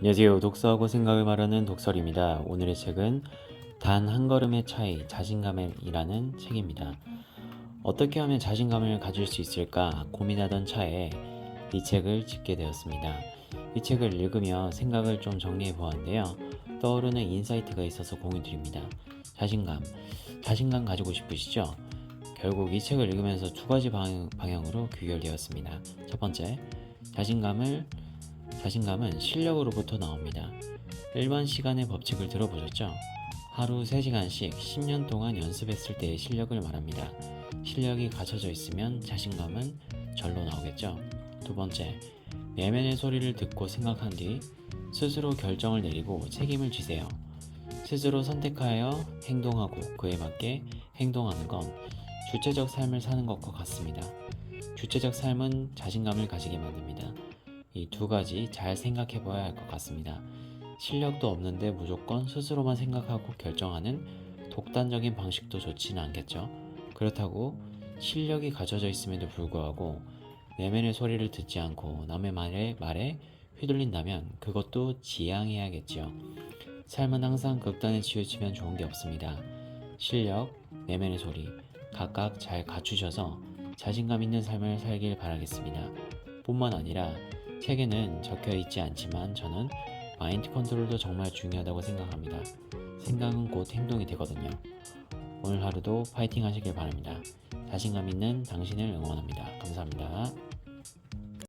안녕하세요. 독서하고 생각을 말하는 독설입니다. 오늘의 책은 단 한 걸음의 차이, 자신감이라는 책입니다. 어떻게 하면 자신감을 가질 수 있을까 고민하던 차에 이 책을 짓게 되었습니다. 이 책을 읽으며 생각을 좀 정리해 보았는데요. 떠오르는 인사이트가 있어서 공유 드립니다. 자신감. 자신감 가지고 싶으시죠? 결국 이 책을 읽으면서 두 가지 방, 방향으로 귀결되었습니다. 첫 번째, 자신감을 자신감은 실력으로부터 나옵니다. 일반 시간의 법칙을 들어보셨죠? 하루 3시간씩 10년 동안 연습했을 때의 실력을 말합니다. 실력이 갖춰져 있으면 자신감은 절로 나오겠죠? 두 번째, 내면의 소리를 듣고 생각한 뒤 스스로 결정을 내리고 책임을 지세요. 스스로 선택하여 행동하고 그에 맞게 행동하는 건 주체적 삶을 사는 것과 같습니다. 주체적 삶은 자신감을 가지게 만듭니다. 이 두 가지 잘 생각해 봐야 할 것 같습니다. 실력도 없는데 무조건 스스로만 생각하고 결정하는 독단적인 방식도 좋지는 않겠죠. 그렇다고 실력이 갖춰져 있음에도 불구하고 내면의 소리를 듣지 않고 남의 말에 말에 휘둘린다면 그것도 지양해야겠지요. 삶은 항상 극단에 치우치면 좋은 게 없습니다. 실력, 내면의 소리 각각 잘 갖추셔서 자신감 있는 삶을 살길 바라겠습니다. 뿐만 아니라 책에는 적혀 있지 않지만 저는 마인드 컨트롤도 정말 중요하다고 생각합니다. 생각은 곧 행동이 되거든요. 오늘 하루도 파이팅 하시길 바랍니다. 자신감 있는 당신을 응원합니다. 감사합니다.